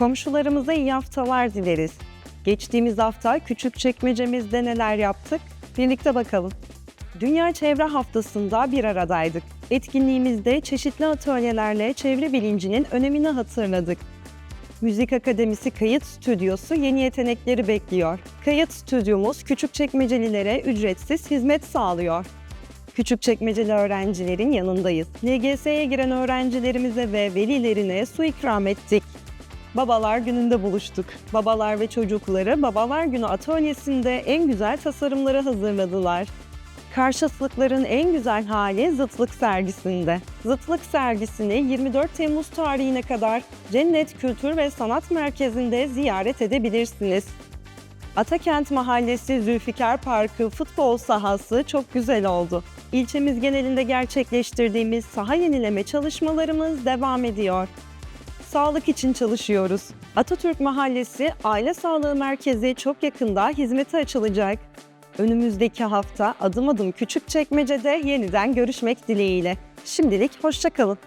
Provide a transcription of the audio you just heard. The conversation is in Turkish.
Komşularımıza iyi haftalar dileriz. Geçtiğimiz hafta küçük çekmecemizde neler yaptık? Birlikte bakalım. Dünya Çevre Haftası'nda bir aradaydık. Etkinliğimizde çeşitli atölyelerle çevre bilincinin önemini hatırladık. Müzik Akademisi Kayıt Stüdyosu yeni yetenekleri bekliyor. Kayıt stüdyomuz küçükçekmecelilere ücretsiz hizmet sağlıyor. Küçükçekmeceli öğrencilerin yanındayız. LGS'ye giren öğrencilerimize ve velilerine su ikram ettik. Babalar gününde buluştuk. Babalar ve çocukları Babalar Günü atölyesinde en güzel tasarımları hazırladılar. Karşıtlıkların en güzel hali zıtlık sergisinde. Zıtlık sergisini 24 Temmuz tarihine kadar Cennet Kültür ve Sanat Merkezi'nde ziyaret edebilirsiniz. Atakent Mahallesi Zülfikar Parkı futbol sahası çok güzel oldu. İlçemiz genelinde gerçekleştirdiğimiz saha yenileme çalışmalarımız devam ediyor. Sağlık için çalışıyoruz. Atatürk Mahallesi Aile Sağlığı Merkezi çok yakında hizmete açılacak. Önümüzdeki hafta adım adım Küçükçekmece'de yeniden görüşmek dileğiyle. Şimdilik hoşçakalın.